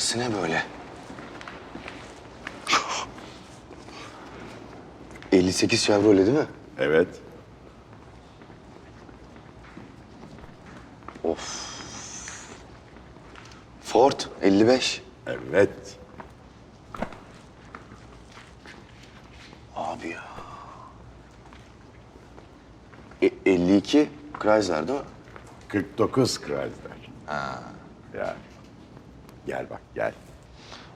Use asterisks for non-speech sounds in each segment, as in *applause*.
Burası ne böyle? 58 Chevrolet değil mi? Evet. Ford 55. Evet. Abi ya. E, 52 Chrysler değil mi? 49 Chrysler. Ha. Ya. Gel bak gel.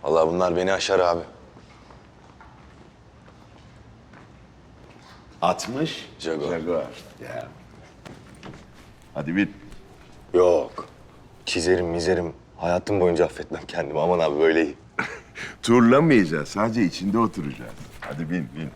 Vallahi bunlar beni aşar abi. 60 Jaguar. Jaguar. Ya. Hadi bin. Yok. Çizerim mizerim. Hayatım boyunca affetmem kendimi. Aman abi böyle iyi. *laughs* Turlamayacağız. Sadece içinde oturacağız. Hadi bin bin.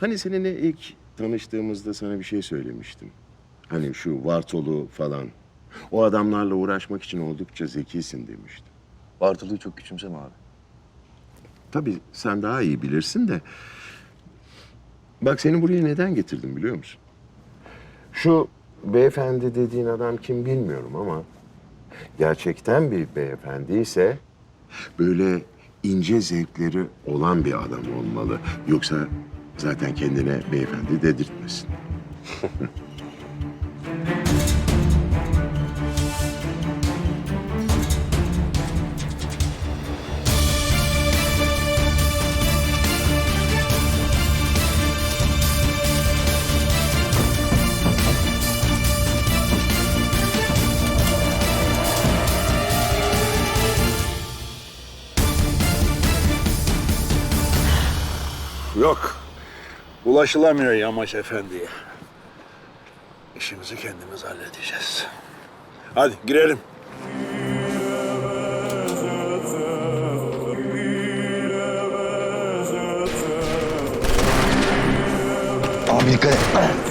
Hani seninle ilk tanıştığımızda sana bir şey söylemiştim. Hani şu Vartolu falan. O adamlarla uğraşmak için oldukça zekisin demiştim. Bartolu'yu çok küçümseme abi. Tabii sen daha iyi bilirsin de. Bak seni buraya neden getirdim biliyor musun? Şu beyefendi dediğin adam kim bilmiyorum ama... ...gerçekten bir beyefendi ise... ...böyle ince zevkleri olan bir adam olmalı. Yoksa zaten kendine beyefendi dedirtmesin. Yok. Ulaşılamıyor Yamaç Efendi'ye. İşimizi kendimiz halledeceğiz. Hadi girelim. Abi dikkat et.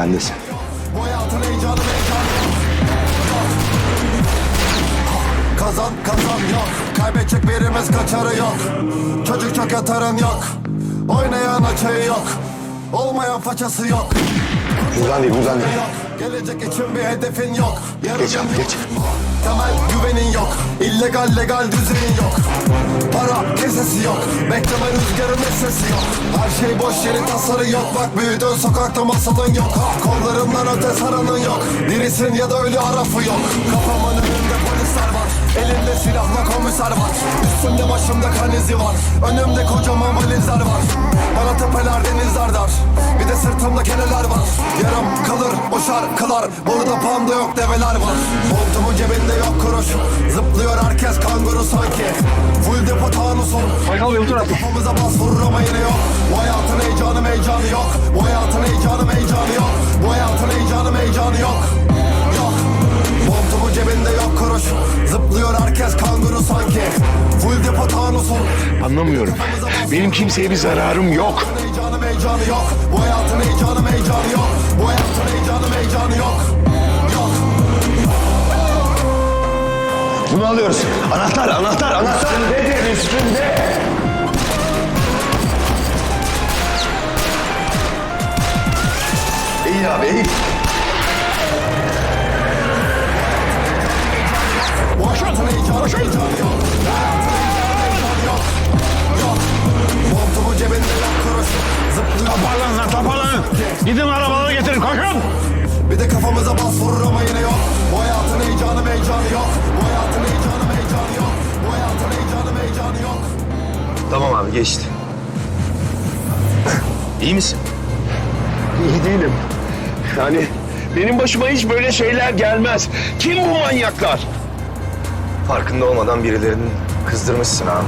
Bendesin. Kazan kazan yok. Kaybedecek birimiz kaçarı yok. Çocuk çok yatarın yok. Oynayan açığı yok. Olmayan façası yok Buradan değil, buradan değil. Gelecek için bir hedefin yok. Yarının Geç abi, geç. Temel güvenin yok. İllegal legal düzenin yok. Para kesesi yok. Bekleme rüzgarın sesi yok. Her şey boş yerin tasarı yok. Bak büyüdün sokakta masalın yok. Kollarından öte saranın yok. Dirisin ya da ölü arafı yok. Kafamın önünde polisler var. Elimde silahla komiser var. Üstümde başımda kan izi var. Önümde kocaman valizler var. Bana tepeler denizler dar. Bir de sırtımda keneler var. Yarım kalır o şarkılar. Burada panda yok develer var. Montumun cebinde yok kuruş. Zıplıyor herkes kanguru sanki. Full depo tanusun Baykal Bey tarafta. Kafamıza bas vurur ama yine yok. Bu hayatın heyecanı heyecanı yok. Bu hayatın heyecanı heyecanı yok. Bu hayatın heyecanı heyecanı Yok Anlamıyorum. Benim kimseye bir zararım yok. Bu hayatın heyecanı heyecanı yok Bu hayatın heyecanı heyecanı yok Bunu alıyoruz. Anahtar, anahtar, anahtar. Üstünde, üstünde. İyi abi, iyi. Bu hayatın heyecanı heyecanı Gidin arabaları getirin koşun. Bir de kafamıza bas vurur ama yine yok Bu hayatın heyecanı heyecanı yok Bu hayatın heyecanı heyecanı yok Bu hayatın heyecanı heyecanı yok Tamam abi, geçti. İyi misin? İyi değilim. Yani benim başıma hiç böyle şeyler gelmez. Kim bu manyaklar? Farkında olmadan birilerinin kızdırmışsın abi.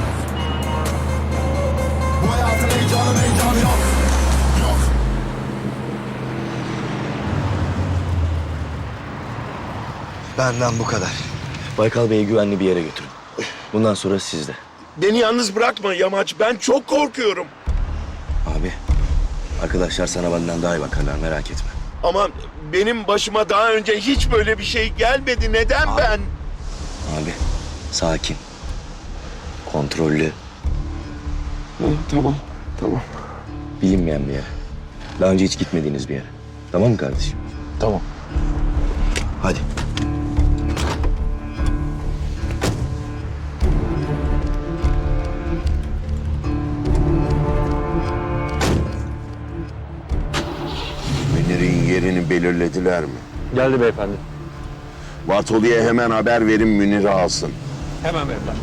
Bu hayatın heyecanı heyecanı yok Benden bu kadar. Baykal Bey'i güvenli bir yere götürün. Bundan sonra sizde. Beni yalnız bırakma Yamaç. Ben çok korkuyorum. Abi, arkadaşlar sana benden daha iyi bakarlar merak etme. Ama benim başıma daha önce hiç böyle bir şey gelmedi. Neden Abi. ben? Abi, sakin. Kontrollü, tamam, tamam. bilinmeyen bir yere. Daha önce hiç gitmediğiniz bir yere. Tamam mı kardeşim? Tamam. Hadi. Belirlediler mi? Geldi beyefendi. Vatoli'ye hemen haber verin Münir'i alsın. Hemen beyefendi.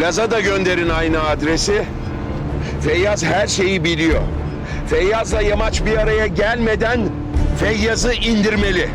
Laz'a da gönderin aynı adresi. Feyyaz her şeyi biliyor. Feyyaz'la Yamaç bir araya gelmeden Feyyaz'ı indirmeli.